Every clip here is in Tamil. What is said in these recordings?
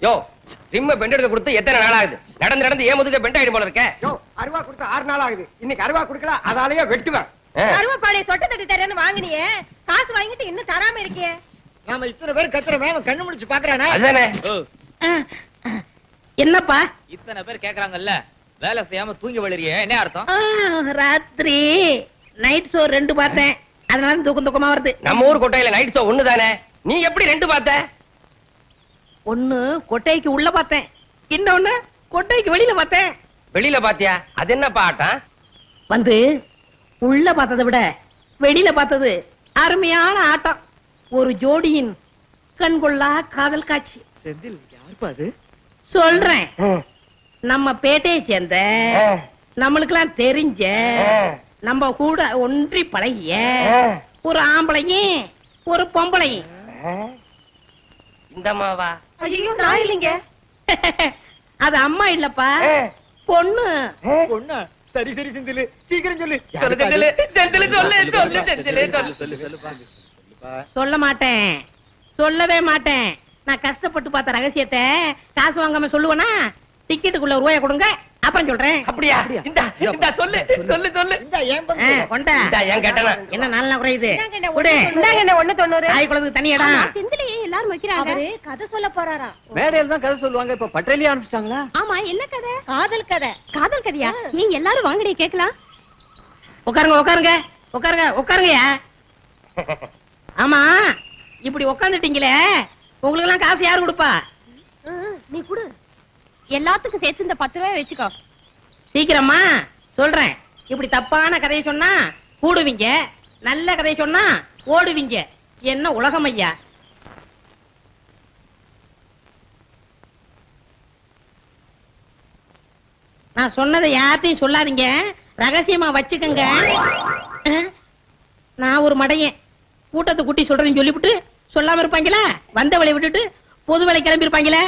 யோ ரிம்ம பெண்ட் எடுக்க கொடுத்து எத்தனை நாள் ஆகுது நடந்து நடந்து ஏன் முதுக பெண்ட் ஆயிடும் போல இருக்க. யோ அருவா கொடுத்து ஆறு நாள் ஆகுது இன்னைக்கு அருவா கொடுக்கல அதாலேயே வெட்டுவேன். ஆ. கருவப்பாளைய சொட்ட தட்டி தரேன்னு வாங்கினியே. காசு வாங்கிட்டு இன்னும் தராம இருக்கியே. நாம இத்தனை பேர் கத்துறவன் அவன் கண்ணு முடிச்சு பாக்குறானே? அதுதானே. என்னப்பா? இத்தனை பேர் கேக்குறாங்கல்ல வேலை செய்யாம தூங்கி வளரிய. என்ன அர்த்தம்? ராத்திரி. நைட் ஷோ ரெண்டு பார்த்தேன். அதனால தூக்கம் தூக்கமா வருது. நம்ம ஊர் கொட்டையில நைட் ஷோ ஒண்ணு தானே நீ எப்படி ரெண்டு பார்த்த? ஒண்ணு கொட்டைக்கு உள்ள பார்த்தேன். இன்னொன்னு கொட்டைக்கு வெளியில பார்த்தேன். வெளியில பாத்தியா? அது என்ன பாட்டம்? வந்து உள்ள பார்த்ததை விட வெளியில பார்த்தது அருமையான ஆட்டம். ஒரு ஜோடியின் கண்கொள்ளா காதல் காட்சி. செந்தில் யாருப்பா அது? சொல்றேன். நம்ம பேட்டையை சேர்ந்த நம்மளுக்கெல்லாம் தெரிஞ்ச நம்ம கூட ஒன்றி பழகிய ஒரு ஆம்பளையும் ஒரு பொம்பளையும். இந்த மாவா ஐயோ நான் இல்லைங்க. அது அம்மா இல்லப்பா. பொண்ணு. பொண்ணா? சரி சரி செந்தில். சீக்கிரம் சொல்லு. சொல்லு செந்திலு, செந்திலு சொல்லு சொல்லு செந்திலு சொல்லு சொல்லு. சொல்லுப்பா சொல்ல மாட்டேன். சொல்லவே மாட்டேன். நான் கஷ்டப்பட்டு பார்த்த ரகசியத்தை காசு வாங்காம சொல்லுவேனா? டிக்கெட்டுக்குள்ள ரூபாய கொடுங்க. அப்புறம் சொல்றேன். அப்படியா? இந்த இந்த சொல்லு சொல்லு சொல்லு. இந்த ஏன் ஆ, பங்கு கொண்டா. இந்த ஏன் கேட்டனா என்ன நல்லா குறையுது என்ன கொடு. ஒண்ணு இந்தாங்க என்ன ஒண்ணு தொண்ணூறு? தாய் குழந்தைக்கு தனி இடம் ஆமா, செந்திலையே எல்லாரும் வைக்கிறாங்க. அவரு? கதை சொல்ல போறாராம் மேடையில தான் கதை சொல்லுவாங்க. இப்ப பட்டறையிலே அனுப்பிச்சிட்டாங்களா ஆமா என்ன கதை? காதல் கதை. காதல் கதையா? ஏன் எல்லாரும் வாங்கடி கேக்கலாம் உட்காருங்க உட்காருங்க. உட்காருங்க உட்காருங்கயா ஆமா இப்படி உட்காந்துட்டீங்களே. உங்களுக்கு எல்லாம் காசு யாரு கொடுப்பா? நீ குடு. எல்லாத்துக்கும் சேர்த்து இந்த பத்து ரூபாய் வச்சுக்கோ. சீக்கிரமா சொல்றேன். இப்படி தப்பான கதையை சொன்னா கூடுவீங்க. நல்ல கதையை சொன்னா ஓடுவீங்க. என்ன உலகம் ஐயா? நான் சொன்னதை யார்த்தையும் சொல்லாதீங்க. ரகசியமா வச்சுக்கங்க. நான் ஒரு மடையன். கூட்டத்தை குட்டி சொல்றேன்னு சொல்லிவிட்டு சொல்லாம இருப்பாங்களா? வந்த வேலையை விட்டுட்டு பொது வேலை கிளம்பி இருப்பாங்களே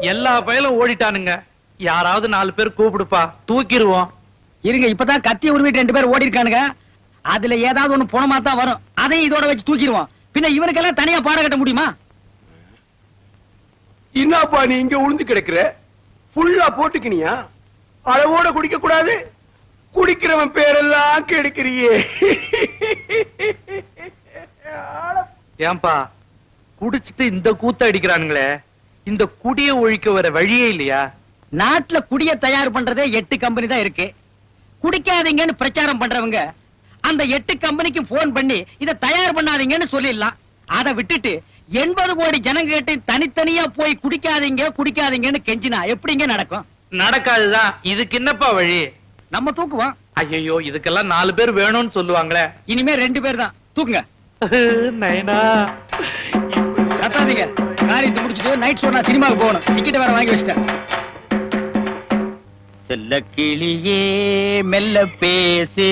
எல்லா பயலும் ஓடிட்டானுங்க. யாராவது நாலு பேர் கூப்பிடுப்பா. தூக்கிடுவோம். இருங்க இப்பதான் கத்திய உருவிட்டு ரெண்டு பேர் ஓடி இருக்கானுங்க அதுல ஏதாவது ஒண்ணு போனமா தான் வரும். அதையும் இதோட வச்சு தூக்கிடுவோம். பின்ன இவனுக்கெல்லாம் தனியா பாட கட்ட முடியுமா? என்னப்பா நீ இங்க உளுந்து கிடக்குற? ஃபுல்லா போட்டுக்கினியா? அளவோட குடிக்க கூடாது குடிக்கிறவன் பேரெல்லாம் கெடுக்கிறியே. ஏன்பா குடிச்சிட்டு இந்த கூத்த அடிக்கிறானுங்களே. இந்த குடிய ஒழிக்க வர வழியே இல்லையா? நாட்டுல குடிய தயார் பண்றதே எட்டு கம்பெனி தான் இருக்கு. குடிக்காதீங்கன்னு பிரச்சாரம் பண்றவங்க அந்த எட்டு கம்பெனிக்கு போன் பண்ணி இத தயார் பண்ணாதீங்கன்னு சொல்லிடலாம். அதை விட்டுட்டு எண்பது கோடி ஜனங்க கிட்ட தனித்தனியா போய் குடிக்காதீங்க குடிக்காதீங்கன்னு கெஞ்சினா எப்படிங்க நடக்கும்? நடக்காதுதான் இதுக்கு என்னப்பா வழி? நம்ம தூக்குவோம். ஐயோ இதுக்கெல்லாம் நாலு பேர் வேணும்னு சொல்லுவாங்களே. இனிமே ரெண்டு பேர் தான். தூக்குங்க. நைனா. கத்தாதீங்க. காரியத்தை முடிச்சுட்டு நைட் ஷோ நான் சினிமாவுக்கு போகணும். டிக்கெட் வேற வாங்கி வச்சிட்டேன். செல்ல கிளியே மெல்ல பேசு.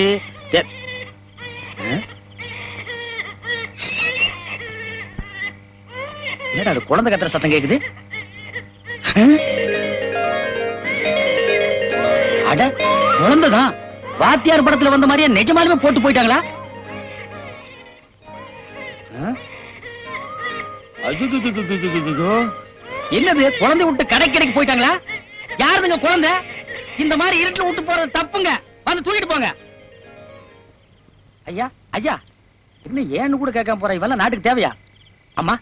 என்னடா அது குழந்தை கத்துற சத்தம் கேக்குது? அட குழந்தைதான். வாத்தியார் படத்துல வந்த மாதிரியே நிஜமாலுமே போட்டு போயிட்டாங்களா? என்னது குழந்தை விட்டு கடை கடைக்கு போயிட்டாங்களா யாருதுங்க குழந்தை இந்த மாதிரி இருட்டுல விட்டு போறது தப்புங்க வந்து தூக்கிட்டு போங்க ஐயா ஐயா இன்னும் ஏன்னு கூட கேட்காம போற இவெல்லாம் நாட்டுக்கு தேவையா அம்மா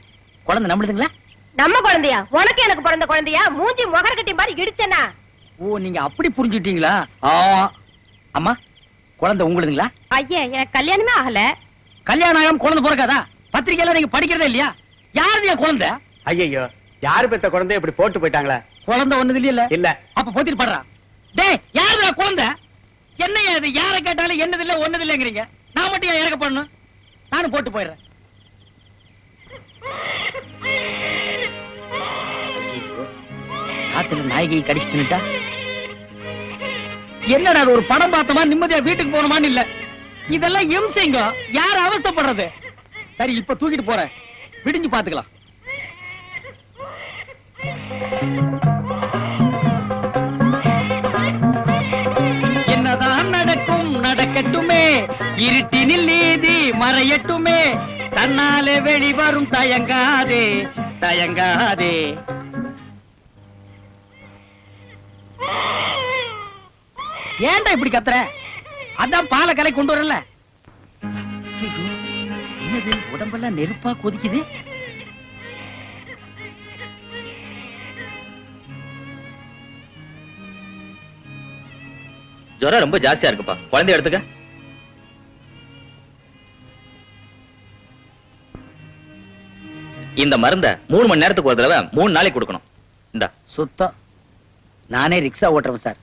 குழந்தை நம்மளுதுங்களா நம்ம குழந்தையா உனக்கு எனக்கு பிறந்த குழந்தையா மூஞ்சி முகர கட்டி மாதிரி இடிச்சனா ஓ நீங்க அப்படி புரிஞ்சுட்டீங்களா அம்மா குழந்தை உங்களுதுங்களா ஐயா எனக்கு கல்யாணமே ஆகல கல்யாணம் ஆகாம குழந்தை பிறக்காதா பத்திரிக்கையில நீங்க படிக்கிறதே இல்லையா யாருடைய குழந்தை? ஐயோ யாரு பெத்த குழந்தை இப்படி போட்டு போயிட்டாங்களா? குழந்தை ஒண்ணுது இல்ல? இல்ல. அப்ப பொத்திட்டு படுறா. டேய் யாருடா குழந்தை? என்னையா இது? யார கேட்டாலும் என்னது இல்ல ஒன்னது இல்லங்கிறீங்க. நான் மட்டும் ஏன் இறக்க பண்ணணும் நானும் போட்டு போயிடுறேன். காத்துல நாயகி கடிச்சு தின்னுட்டா என்னடா இது ஒரு படம் பார்த்தோமா நிம்மதியா வீட்டுக்கு போனோமான்னு இல்ல? இதெல்லாம் இம்சைங்க. யார் அவஸ்தைப்படுறது? சரி இப்ப தூக்கிட்டு போறேன். விடிஞ்சு பாத்துக்கலாம் என்னதான் நடக்கும் நடக்கட்டுமே. இருட்டினில் நீதி மறையட்டுமே. தன்னாலே வெளிவரும் தயங்காதே தயங்காதே. ஏன்டா இப்படி கத்துற? அதான் பாலை கலை கொண்டு வரல. என்னது? உடம்பெல்லாம் நெருப்பா கொதிக்குது? ஜுரம் ரொம்ப ஜாஸ்தியா இருக்குப்பா. குழந்தை எடுத்துக்க. இந்த மருந்த மூணு மணி நேரத்துக்கு ஒரு தடவை மூணு நாளைக்கு கொடுக்கணும். இந்த. சுத்தம். நானே ரிக்ஷா ஓட்டுறேன் சார்.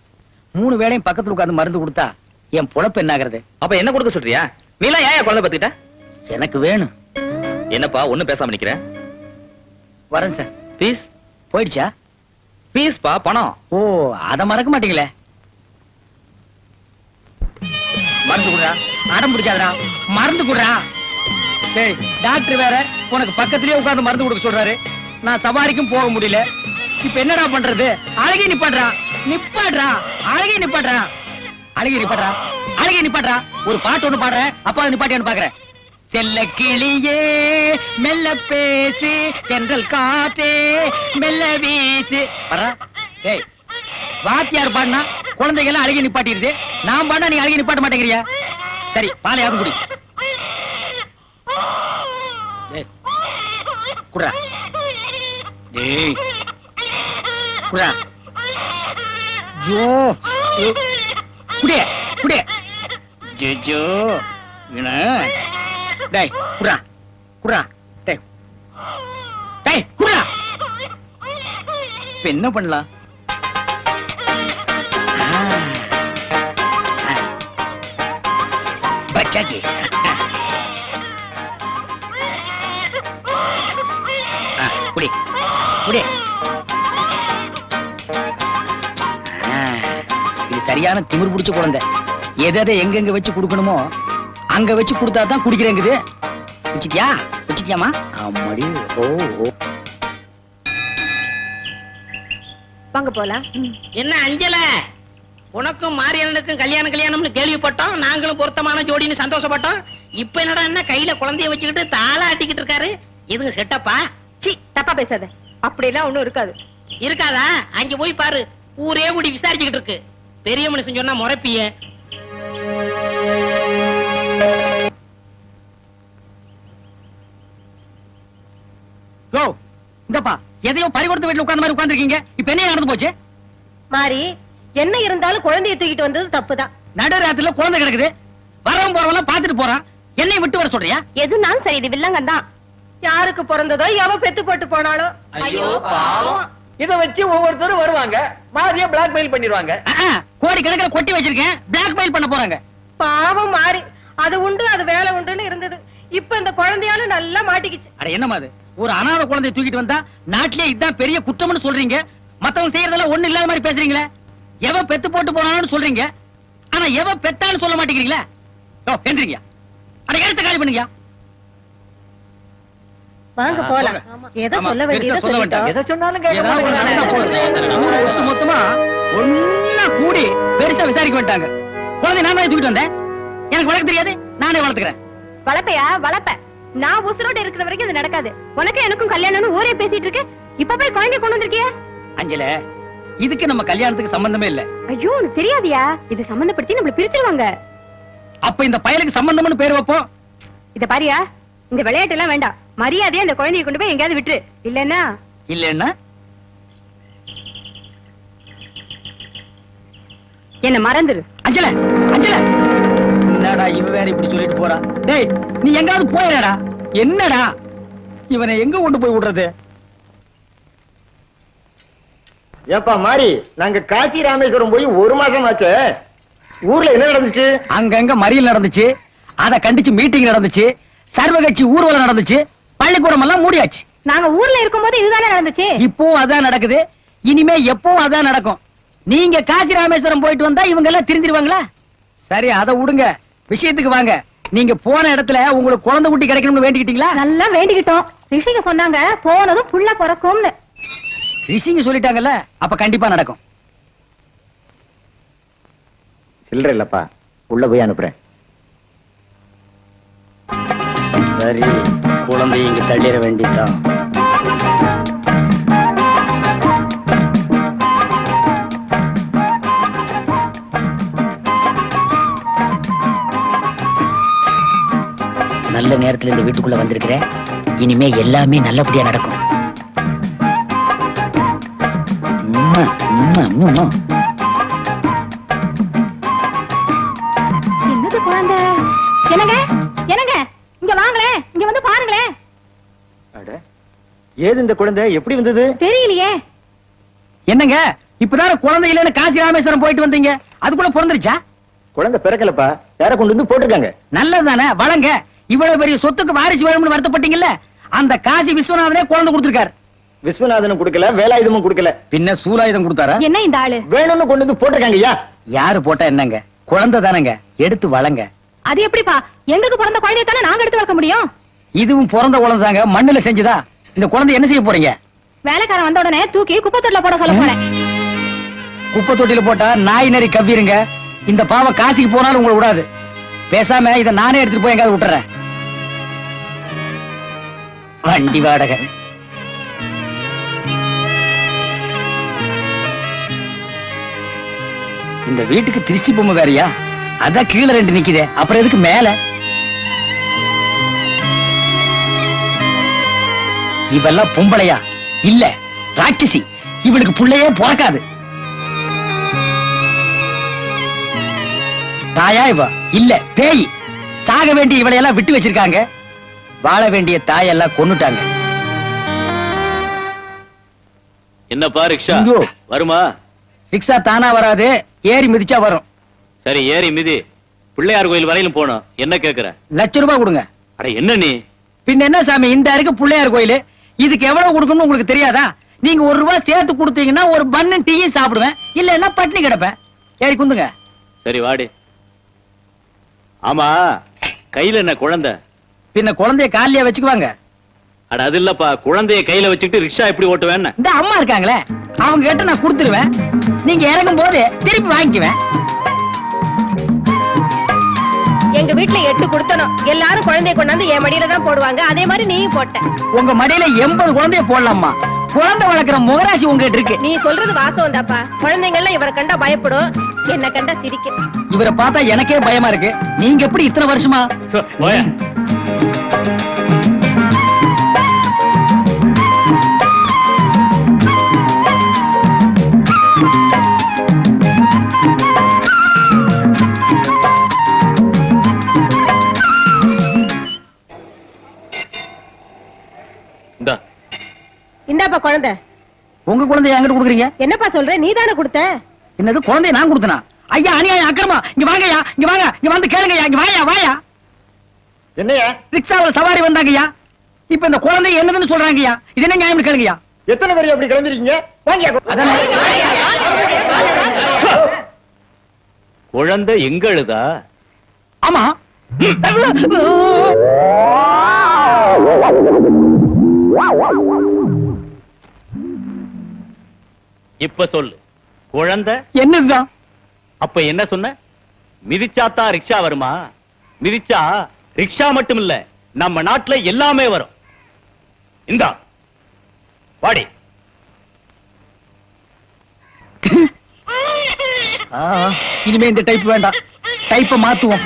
மூணு வேளையும் பக்கத்துல உட்கார்ந்து மருந்து கொடுத்தா என் பொழப்பு என்ன ஆகுறது அப்ப என்ன கொடுக்க சொல்றியா? நீலாம் ஏன் குழந்தை பத்துக்கிட்ட? எனக்கு வேணும். என்னப்பா ஒண்ணும் பேசாம நிக்கிற? வரேன் சார். பீஸ் போயிடுச்சா? பீஸ்பா பணம். ஓ அத மறக்க மாட்டீங்களே. மருந்து குடுறா. அடம் பிடிக்காதடா. மருந்து குடுறா. டேய் டாக்டர் வேற உனக்கு பக்கத்துலயே உட்கார்ந்து மருந்து கொடுக்க சொல்றாரு. நான் சவாரிக்கும் போக முடியல. இப்ப என்னடா பண்றது? அழகே நிப்பாட்றா. நிப்பாட்றா. அழகே நிப்பாட்றா. அழகே நிப்பாட்றா. அழகே நிப்பாட்றா. ஒரு பாட்டு ஒண்ணு பாடுறேன். அப்பா நிப்பாட்டியான்னு பாக்குறேன். செல்ல கிளியே மெல்ல பேசு தென்றல் காற்றே மெல்ல வீசு. ஏய் வாத்தியார் பாடினா குழந்தைகள் அழகி நிப்பாட்டிருது நான் பாடினா நீ அழகி நிப்பாட்ட மாட்டேங்கிறியா? சரி பாலையாவது குடி. குடா குடுறா. டேய் குடுறா. ஜோ ஐயோ. குடியே குடியே. ஜோ டேய் குடுறா. குடுறா. டேய். டேய் குடுறா. இப்ப என்ன பண்ணலாம்? பச்சாக்கி குடி. குடி. இது சரியான திமிர் பிடிச்ச குழந்தை. எதை எதை எங்கெங்க வச்சு கொடுக்கணுமோ அங்க வச்சு கொடுத்தா தான் குடிக்கிறேங்குது. குச்சிட்டியா குச்சிட்டியாமா அம்மாடி ஓ ஓ. வாங்க போலாம். என்ன அஞ்சல? உனக்கும் மாரியண்ணனுக்கும் கல்யாணம் கல்யாணம்னு கேள்விப்பட்டோம். நாங்களும் பொருத்தமான ஜோடின்னு சந்தோஷப்பட்டோம். இப்ப என்னடா என்ன கையில குழந்தைய வச்சுக்கிட்டு தாள ஆட்டிக்கிட்டு இருக்காரு? இதுங்க செட்டப்பா? சி தப்பா பேசாத. அப்படியெல்லாம் ஒண்ணும் இருக்காது. இருக்காதா? அங்க போய் பாரு. ஊரே கூடி விசாரிச்சுக்கிட்டு இருக்கு. பெரிய மனுஷன் சொன்னா முறைப்பிய. யோ இந்தப்பா எதையோ பறிகொடுத்த வீட்டுல உட்கார்ந்த மாதிரி உட்கார்ந்திருக்கீங்க. இப்ப என்ன நடந்து போச்சு? மாறி என்ன இருந்தாலும் குழந்தைய தூக்கிட்டு வந்தது தப்புதான். நடு ராத்திரில குழந்தை கிடக்குது. வரவன் போறவன் பாத்துட்டு போறான். என்னை விட்டு வர சொல்றியா? எதுனாலும் சரி இது வில்லங்கம் தான். யாருக்கு பிறந்ததோ எவ பெத்து போட்டு போனாலும் ஐயோ, பாவம். இத வச்சு ஒவ்வொருத்தரும் வருவாங்க. மாதிரியா பிளாக்மெயில் பண்ணிடுவாங்க. கோடி கணக்கில் கொட்டி வச்சிருக்கேன். பிளாக்மெயில் பண்ண போறாங்க. பாவம் மாறி அது உண்டு அது வேலை உண்டுன்னு இருந்தது. இப்ப இந்த குழந்தையால நல்லா மாட்டிக்கிச்சு. அட என்னமா அது? ஒரு அனாதை குழந்தையை தூக்கிட்டு வந்தா நாட்டிலே இதுதான் பெரிய குற்றம்னு சொல்றீங்க? மத்தவங்க செய்யறதெல்லாம் ஒண்ணு இல்லாத மாதிரி பேசுறீங்களே? எவ பெத்து போட்டு போனான்னு சொல்றீங்க? ஆனா எவ பெத்தான்னு சொல்ல மாட்டேங்கிறீங்களா? அட எடுத்து காலி பண்ணுங்க. வாங்க போலாம். எதை சொல்ல வேண்டியதை சொல்ல வேண்டாம். எதை சொன்னாலும் ஒட்டு மொத்தமா ஒன்னா கூடி பெருசா விசாரிக்க வேண்டாங்க. குழந்தை நான் தூக்கிட்டு வந்தேன்? எனக்கு வளர்க்க தெரியாது. நானே வளர்த்துக்கிறேன். வளர்ப்பையா? வளர்ப்ப. நான் உசுரோட இருக்கிற வரைக்கும் இது நடக்காது. உனக்கு எனக்கும் கல்யாணம்னு ஊரே பேசிட்டு இருக்கு. இப்ப போய் குழந்தை கொண்டு வந்திருக்கிய? அஞ்சல இதுக்கு நம்ம கல்யாணத்துக்கு சம்பந்தமே இல்ல. ஐயோ உனக்கு தெரியாதியா? இது சம்பந்தப்படுத்தி நம்மள பிரிச்சிருவாங்க. அப்ப இந்த பயலுக்கு சம்பந்தம்னு பேர் வைப்போம். இத பாரியா இந்த விளையாட்டு எல்லாம் வேண்டாம். மரியாதையா அந்த குழந்தைய கொண்டு போய் எங்கேயாவது விட்டுரு. இல்லன்னா? இல்லன்னா? என்ன மறந்துரு. அஞ்சல அஞ்சல. என்னடா இவ வேற இப்படி சொல்லிட்டு போறா? டேய் நீ எங்காவது போயிடா என்னடா? இவனை எங்க கொண்டு போய் விடுறது? ஏப்பா மாறி நாங்க காசி ராமேஸ்வரம் போய் ஒரு மாசம் ஆச்சு ஊர்ல என்ன நடந்துச்சு? அங்கங்க மறியல் நடந்துச்சு அத கண்டிச்சு மீட்டிங் நடந்துச்சு சர்வகட்சி ஊர்வலம் நடந்துச்சு பள்ளிக்கூடம் எல்லாம் மூடியாச்சு. நாங்க ஊர்ல இருக்கும்போது இதுதானே நடந்துச்சு? இப்போ அதான் நடக்குது. இனிமே எப்பவும் அதான் நடக்கும். நீங்க காசி ராமேஸ்வரம் போயிட்டு வந்தா இவங்க எல்லாம் திருந்திருவாங்களா சரி அதை விடுங்க. விஷயத்துக்கு வாங்க. நீங்க போன இடத்துல உங்களுக்கு குழந்தை குட்டி கிடைக்கணும்னு வேண்டிக்கிட்டீங்களா? நல்லா வேண்டிக்கிட்டோம். ரிஷிங்க சொன்னாங்க போனதும் புள்ள பிறக்கும்னு. ரிஷிங்க சொல்லிட்டாங்கல்ல அப்ப கண்டிப்பா நடக்கும். சில்லற இல்லப்பா. உள்ள போய் அனுப்புறேன். சரி குழந்தை இங்க தள்ளிட வேண்டியதான் நல்ல நேரத்துல இந்த வீட்டுக்குள்ள வந்திருக்கிறேன். இனிமே எல்லாமே நல்லபடியா நடக்கும். என்னது குழந்தை? என்னங்க? என்னங்க? இங்க வாங்களேன் இங்க வந்து பாருங்களேன் ஏது இந்த குழந்தை? எப்படி வந்தது? தெரியலையே. என்னங்க? இப்பதானே குழந்தை இல்லைன்னு காசி ராமேஸ்வரம் போயிட்டு வந்தீங்க. அதுக்குள்ள பிறந்துருச்சா? குழந்தை பிறக்கலப்பா. வேற கொண்டு வந்து போட்டிருக்காங்க. நல்லதுதானே? வளங்க. இவ்வளவு பெரிய சொத்துக்கு வாரிசு வேணும்னு வருத்தப்பட்டீங்கல்ல? அந்த காசி விஸ்வநாதனே குழந்தை கொடுத்திருக்காரு. விஸ்வநாதனும் கொடுக்கல வேலாயுதமும் கொடுக்கல. பின்ன சூலாயுதம் கொடுத்தாரா? என்ன இந்த ஆளு? வேணும்னு கொண்டு வந்து போட்டிருக்காங்க ஐயா யாரு போட்டா என்னங்க? குழந்தை தானங்க. எடுத்து வளங்க. அது எப்படிப்பா? எங்களுக்கு பிறந்த குழந்தைய தானே நாங்க எடுத்து வளர்க்க முடியும்? இதுவும் பிறந்த குழந்தை தாங்க. மண்ணுல செஞ்சுதா? இந்த குழந்தை என்ன செய்ய போறீங்க? வேலைக்காரன் வந்த உடனே தூக்கி குப்பை தொட்டில போட சொல்ல போறேன். குப்பை தொட்டில போட்டா நாய் நரி கவ்விருங்க. இந்த பாவம் காசிக்கு போனாலும் உங்களை விடாது. பேசாம இத நானே எடுத்துட்டு போய் எங்காவது விட்டுறேன். வண்டி வாடகை. இந்த வீட்டுக்கு திருஷ்டி பொம்மை வேறையா? அதான் கீழே ரெண்டு நிக்குதே. அப்புறம் எதுக்கு மேல? இவெல்லாம் பொம்பளையா? இல்ல ராட்சசி. இவளுக்கு புள்ளையே பிறக்காது. தாயா இவ? இல்ல பேய். சாக வேண்டிய இவளையெல்லாம் விட்டு வச்சிருக்காங்க. வாழ வேண்டிய தாயெல்லாம் கொன்னுட்டாங்க. என்னப்பா ரிக்ஷா. வருமா? ரிக்ஷா தானா வராது ஏறி மிதிச்சா வரும். சரி ஏறி மிதி. பிள்ளையார் கோயில் வரையிலும் போனோம் என்ன கேக்குற? லட்ச ரூபாய் கொடுங்க. அட என்ன நீ? பின்ன என்ன சாமி இந்த இருக்கு பிள்ளையார் கோயில்? இதுக்கு எவ்வளவு கொடுக்கணும்னு உங்களுக்கு தெரியாதா? நீங்க ஒரு ரூபாய் சேர்த்து கொடுத்தீங்கன்னா ஒரு பண்ணு டீயும் சாப்பிடுவேன். இல்லன்னா பட்டினி கிடப்பேன். ஏறி குந்துங்க. சரி வாடி. ஆமா கையில என்ன குழந்தை? பின்ன குழந்தைய காலியா வச்சுக்குவாங்க. அட அது இல்லப்பா. குழந்தைய கையில வச்சுக்கிட்டு ரிக்ஷா எப்படி ஓட்டுவேன்னு? இந்த அம்மா இருக்காங்களே அவங்க கிட்ட நான் கொடுத்துருவேன். நீங்க இறங்கும் போது திருப்பி வாங்கிக்குவேன். எங்க வீட்டுல எட்டு கொடுத்தனும் எல்லாரும் குழந்தைய கொண்டாந்து என் மடியில தான் போடுவாங்க. அதே மாதிரி நீயும் போட்ட. உங்க மடியில எண்பது குழந்தைய போடலாமா குழந்தை வளர்க்குற முகராசி உங்ககிட்ட இருக்கு. நீ சொல்றது வாசம் தாப்பா குழந்தைங்க எல்லாம் இவரை கண்டா பயப்படும். என்ன கண்டா சிரிக்கும். இவரை பார்த்தா எனக்கே பயமா இருக்கு. நீங்க எப்படி இத்தனை வருஷமா? குழந்தை. உங்க குழந்தைய என்கிட்ட கொடுக்குறீங்க? என்னப்பா சொல்ற? நீ தானே கொடுத்த? என்னது குழந்தைய நான் கொடுத்தனா? ஐயா அநியாயம் அக்கிரமா இங்க வாங்கய்யா இங்க வாங்க. இங்க வந்து கேளுங்கய்யா இங்க வாயா வாயா. என்னையா ரிக்ஷாவுல சவாரி வந்தாங்கய்யா. இப்ப இந்த குழந்தை என்னதுன்னு சொல்றாங்கய்யா. இது என்ன நியாயம் கேளுங்கய்யா. எத்தனை பேர் அப்படி கிளம்பிருக்கீங்க? வாங்கியா குழந்தை எங்களுதா? ஆமா. இப்ப சொல்லு. குழந்தை? என்னதுதான்? அப்ப என்ன சொன்ன? மிதிச்சாத்தான் ரிக்ஷா வருமா? மிதிச்சா ரிக்ஷா மட்டும் இல்ல நம்ம நாட்டுல எல்லாமே வரும். இந்தா வாடி. ஆ, இனிமே இந்த டைப் வேண்டாம். டைப்பை மாத்துவோம்.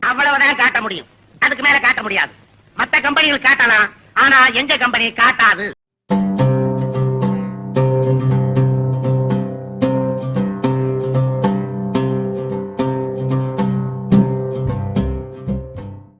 அவ்வளவுதான் காட்ட முடியும். அதுக்கு மேல காட்ட முடியாது. மத்த கம்பெனிகள் காட்டலாம் ஆனா எங்க கம்பெனி காட்டாது.